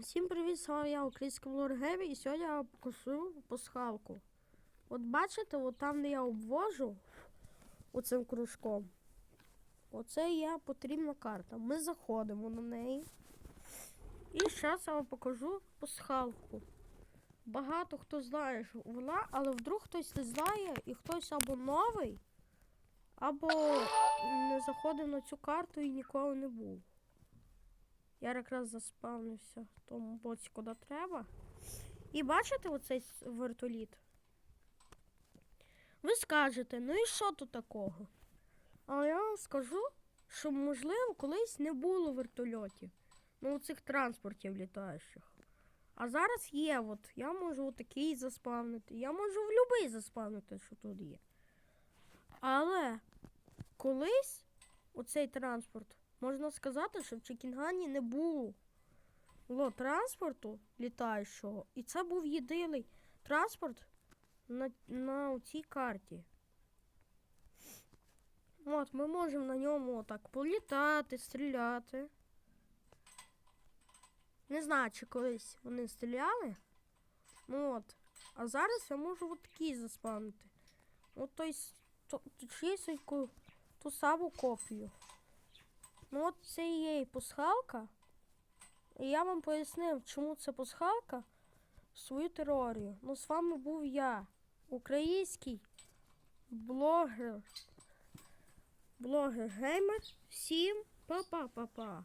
Всім привіт, з вами я, український блогер Геві, і сьогодні я покажу пасхалку. От бачите, от там, де я обвожу оцим кружком, оце є потрібна карта. Ми заходимо на неї. І зараз я вам покажу пасхалку. Багато хто знає, що вона, але вдруг хтось не знає, і хтось або новий, або не заходив на цю карту і ніколи не був. Я якраз заспавнився в тому боці, куди треба. І бачите оцей вертоліт? Ви скажете, ну і що тут такого? Але я вам скажу, що, можливо, колись не було вертольотів. Ну, цих транспортів літаючих. А зараз є, от я можу отакий заспавнити. Я можу в будь-який заспавнити, що тут є. Але колись оцей транспорт можна сказати, що в Чекінгані не було транспорту літаючого, і це був єдиний транспорт на, на цій карті. От, ми можемо на ньому отак політати, стріляти. Не знаю, чи колись вони стріляли. Ну от. А зараз я можу от такий заспавнити. От той то, чиюсь яку- ту саму копію. Ну от це і є і пасхалка. І я вам пояснив, чому це пасхалка свою теорію. Ну, з вами був я, український блогер. Блогер геймер. Всім па-па-па-па.